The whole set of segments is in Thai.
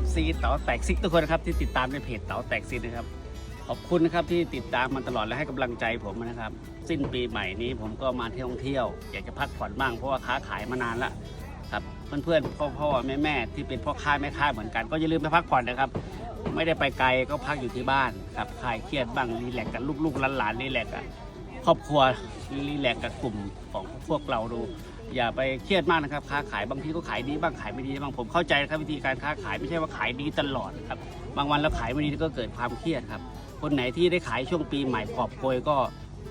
FC เต๋าแตกซิกทุกคนนะครับที่ติดตามในเพจเต๋าแตกซิกนะครับ ขอบคุณนะครับที่ติดตามมาตลอดและให้กำลังใจผมนะครับ สิ้นปีใหม่นี้ผมก็มาเที่ยวท่องเที่ยว อยากจะพักผ่อนบ้างเพราะว่าค้าขายมานานละครับเพื่อนๆพ่อพ่อแม่แม่ๆที่เป็นพ่อค้าแม่ค้าเหมือนกัน ก็อย่าลืมไปพักผ่อนนะครับ ไม่ได้ไปไกลก็พักอยู่ที่บ้านครับคลายเครียดบ้างรีแลกกับลูกๆหลานๆรีแลกกับครอบครัวรีแลกกับกลุ่มของพวกเราดู อย่าไปเครียดมากนะครับ ค้าขายบางทีก็ขายดีบ้างขายไม่ดีบ้างผมเข้าใจนะครับวิธีการค้าขายไม่ใช่ว่าขายดีตลอดครับ บางวันเราขายไม่ดีก็เกิดความเครียดครับ คนไหนที่ได้ขายช่วงปีใหม่กอบโกยก็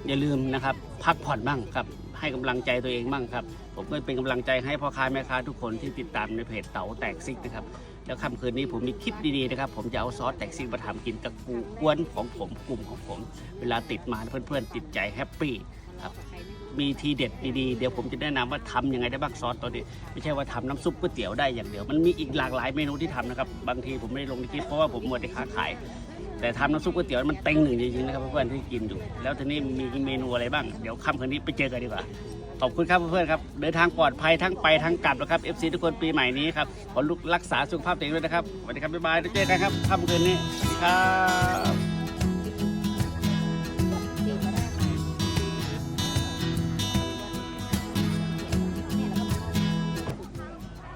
อย่าลืมนะครับ พักผ่อนบ้างครับ ให้กำลังใจตัวเองบ้างครับ ผมก็เป็นกำลังใจให้พ่อค้าแม่ค้าทุกคนที่ติดตามในเพจเต๋าแตกซิกนะครับแล้วค่ำคืนนี้ผมมีคลิปดีๆนะครับ ผมจะเอาซอสแตกซิกมาทำกินกับกูกวนของผมกลุ่มของผม เวลาติดมาเพื่อนๆติดใจแฮปปี้ มีทีเด็ดดีๆ เดี๋ยวผมจะแนะนำว่าทำยังไงได้บ้างซอสตัวนี้ ไม่ใช่ว่าทำน้ำซุปก๋วยเตี๋ยวได้อย่างเดียว มันมีอีกหลากหลายเมนูที่ทำนะครับ บางทีผมไม่ได้ลงในคลิปเพราะว่าผมหมดในค้าขาย แต่ทำน้ำซุปก๋วยเตี๋ยวมันเต็งหนึ่งจริงๆนะครับเพื่อนๆที่กินอยู่ แล้วทีนี้มีเมนูอะไรบ้าง เดี๋ยวค่ำคืนนี้ไปเจอกันดีกว่า ขอบคุณครับเพื่อนๆครับ เดินทางปลอดภัยทั้งไปทั้งกลับนะครับ FC ทุกคนปีใหม่นี้ครับ ขอลุกรักษาสุขภาพตัวเองด้วยนะครับ สวัสดีครับบ๊ายบายแล้วเจอกันครับค่ำคืนนี้สวัสดีครับ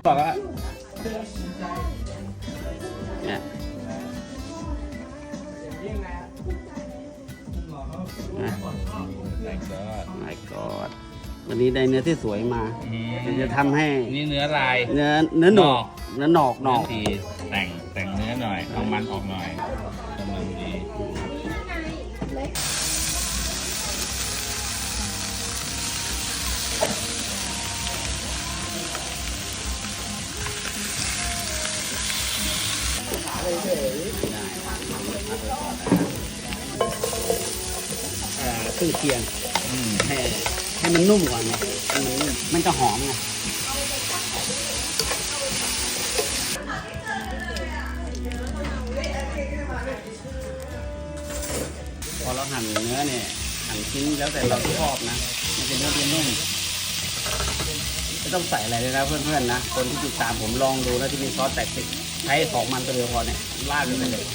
บอกว่าเนี่ยนะ my god วันนี้ได้เนื้อที่สวยมาเดี๋ยวจะทำให้นี่เนื้อลาย เนื้อเนื้อหนอก เนื้อหนอกหนเนื้ออก ทีแต่งแต่งเนื้อหน่อยเอามันออกหน่อย รื่องเคียงอืมให้ให้มันนุ่มก่อนไงให้มันนุ่มมันจะหอมไงพอเราหั่นเนื้อเนี่ยหั่นชิ้นแล้วแต่เราชอบนะมันจะเนื้อจะนุ่มไม่ต้องใส่อะไรเลยนะเพื่อนๆนะ คนที่ติดตามผมลองดูแล้วที่มีซอสแตกติดใช้ของมันตัวเดียวพอเนี่ยราดลงไปเลย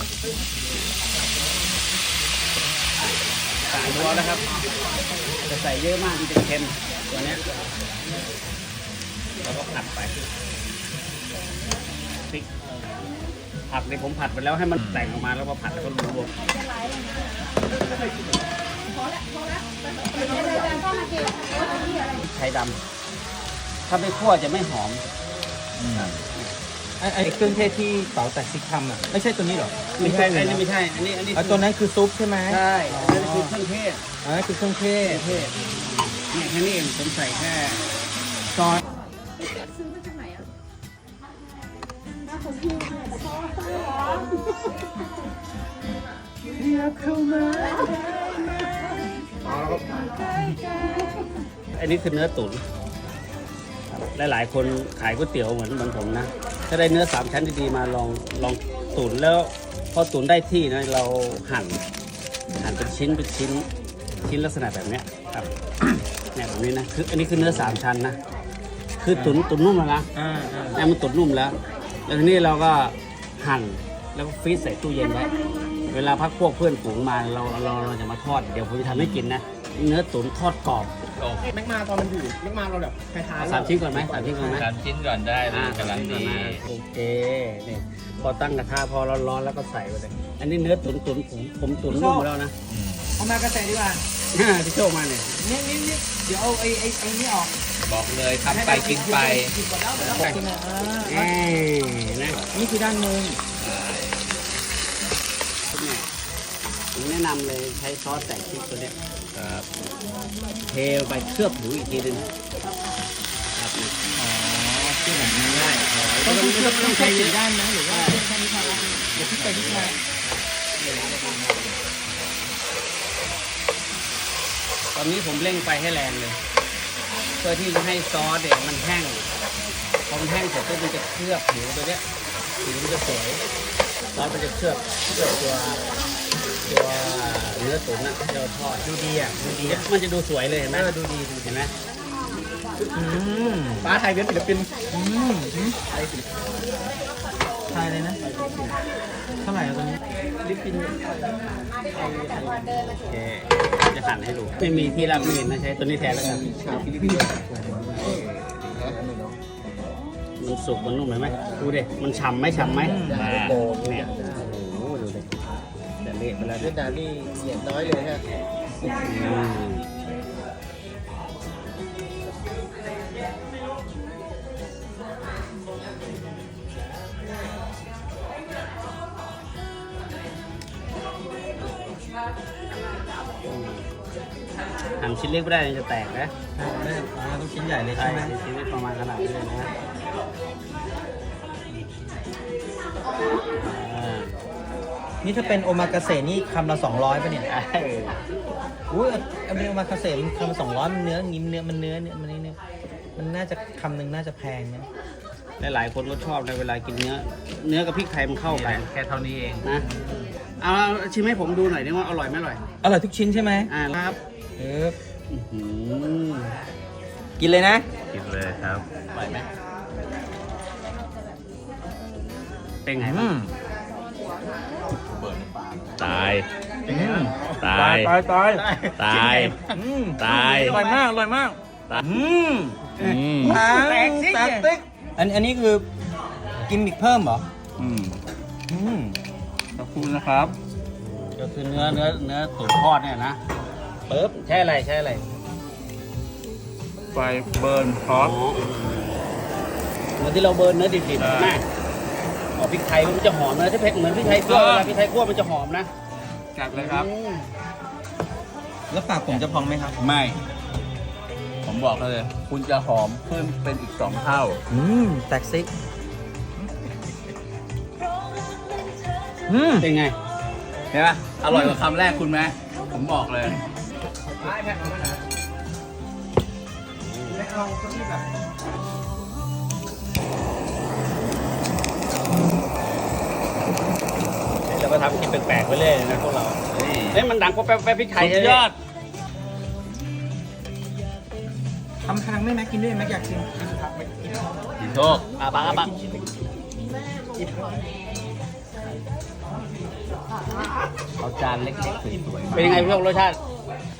สายรัวนะครับ จะใส่เยอะมากมันจะเค็มตัวเนี้ยเราก็ผัดไปพริกผัดในผมผัดไปแล้วให้มันแต่งออกมาแล้วพอผัดแล้วก็รวมๆไข่ดำถ้าไม่คั่วจะไม่หอมอืม ไอ้ไอ้เครื่องเทศที่เต๋าแตกซิกทำอะไม่ใช่ตัวนี้เหรอไม่ใช่ตัวอันอื่นี้นไม่ใช่ อันนี้อันนี้อะตัวนั้นคือซุปใช่ไหมใช่อันนี้คือเครื่องเทศอันนั้นคือเครื่องเทศเทศเนี่ยแค่นี้เองผมใส่แค่ซอสซื้อมาจากไหนอะอันนี้คือเนื้อตุ๋นหลายๆ คนขายก๋วยเตี๋ยวเหมือนเหมือนผมนะ ถ้าได้เนื้อสามชั้นดีๆมาลองลองตุ๋นแล้วพอตุ๋นได้ที่นะเราหั่นหั่นเป็นชิ้นเป็นชิ้นชิ้นลักษณะแบบเนี้ยครับเนี่ยแบบนี้นะคืออันนี้คือเนื้อสามชั้นนะคือตุ๋นตุ๋นนุ่มแล้วนะอ่าอ่าเนี่ยมันตุ๋นนุ่มแล้ว แล้วทีนี้เราก็หั่นแล้วก็ฟรีซใส่ตู้เย็นไว้เวลาพักพวกเพื่อนฝูงมาเราเราเราจะมาทอดเดี๋ยวผมจะทำให้กินนะเนื้อตุ๋นทอดกรอบ แม็กมาตอนมันอยู่แม็กมาเราแบบคล้ายเอาสามชิ้นก่อนไหมสามชิ้นก่อนไหมสามชิ้นก่อนได้เลอ่ายกำลังดีโอเคนี่พอตั้งกระทะพอร้อนๆแล้วก็ใส่ไปเลย อันนี้เนื้อตุ๋นตุ๋นผมผมตุ๋นนุ่มแล้วนะอืมๆเอามากระแสดีกว่าที่โชคมาเนี่ยเนี่ยนี่นี่เดี๋ยวเอาไอ้ไอ้ไอ้นี่ออก บอกเลยทำไปกินไปหยิบหมดแล้วหมดแล้วใช่ไหมอ่าเอ้ยนะนี่คือด้านหนึงเนี่ยผมแนะนำเลยใช้ซอสแต่งพริกตัวเนี้ย ครับเทลงไปเคลือบผิวอีกทีหนึงครับนี่อ๋อคือแบบนี้ได้ต้องต้องต้องต้องใช้ใช้เยสีอะด้านนะหรือว่าแค่นี้พอเดี๋ยวพลิกไปพลิกมาตอนนี้ผมเร่งไฟให้แรงเลย เพื่อที่จะให้ซอสเนี่ยมันแห้งพอมันแห้งเสร็จปุ๊บมันจะเคลือบผิวตัวเนี้ยผิวมันจะสวยซอสมันจะเคลือบเคลือบตัวตัว เนื้อตุ๋นนะที่เราทอดดูดีอะดูดีอะมันจะดูสวยเลยเห็นไหมเออดูดีดูดีเห็นไหมอืมฟ้าไทยเป็นศิลปินอืมไทยศิลปินทายเลยนะเท่าไหร่อะตัวนี้ลิปปินโอเคจะหั่นให้ดูไม่มีที่รับมีดนะใช้ตัวนี้แทนแล้วกันมันสุกมันนุ่มเห็นไหมดูดิมันฉ่ำไหมฉ่ำไหมอ่าเนี่ยโอ้โหดูดิแต่ เละไปแล้วเวียดนามนี่เหยียดน้อยเลยฮะหั่นชิ้นเล็กไม่ได้มันจะแตกนะไม่ต้องชิ้นใหญ่เลยใช่ไหมชิ้นเล็กประมาณขนาดนี้เลยนะ นี่ถ้าเป็นโอมากาเสะนี่คำละ200ป่ะเนี่ยเอ้ยอุ้ยอันนี้โอมากาเสะมันคำละ200มันเนื้องิ้มเนื้อมันเนื้อเนี่ยมันนี่เนี่ยมันน่าจะคำหนึ่งน่าจะแพงนะหลายๆคนก็ชอบในเวลากินเนื้อ เนื้อกับพริกไทยมันเข้ากันแค่เท่านี้เองนะเอาชิมให้ผมดูหน่อยได้ว่าอร่อยไหมอร่อย อร่อยทุกชิ้นใช่ไหมอ่าครับเอออื้อหือกินเลยนะ กินเลยครับอร่อยไหมเป็นไงอืบ้างม ตายอืมตายตายตายตายอืมตายอร่อยมากอร่อยมากตายอืมอืมแตกสิแตกติ๊กอันอันนี้คือกิมมิกเพิ่มเหรออืมอืมขอบคุณนะครับ ก็คือเนื้อเนื้อเนื้อตุ๋นทอดเนี่ยนะปึ๊บใช่อะไรใช่อะไรไฟเบิร์นพร้อมเหมือนที่เราเบิร์นเนื้อดิบใช่ๆนะ อ๋อพริกไทยมันจะหอมนะถ้าเผ็ดเหมือนพริกไทยคั่วเออเวลาพริกไทยคั่วมันจะหอมนะจัดเลยครับ อืมแล้วปากผมจะพองไหมครับ ไม่ ผมบอกเลย คุณจะหอมขึ้นเป็นอีกสองเท่า อืมแตกซิกอืมเป็นไง เห็นไหมอร่อยกว่าคำแรกคุณไหมผมบอกเลย ก็ทำคลิปแปลกๆไปเรื่อยนะพวกเราเฮ้ยมันดังเพราะแป๊บๆพริกไทยสุดยอดทำทางได้ไหมกินด้วยไหมอยากกินกินโชคอาบักอาบักเอาจานเล็กๆสวยๆเป็นยังไงพี่โยกรสชาติ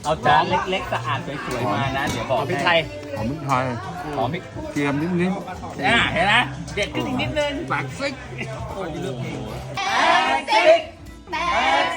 เอาจานเล็กๆสะอาดสวยๆมานะ เดี๋ยวบอกพริกไทยหอมพริกไทยหอมพริกเกียมนิดนิดอ่าเห็นไหมเด็ดขึ้นอีกนิดนึงปากซิก แตกซิกแตก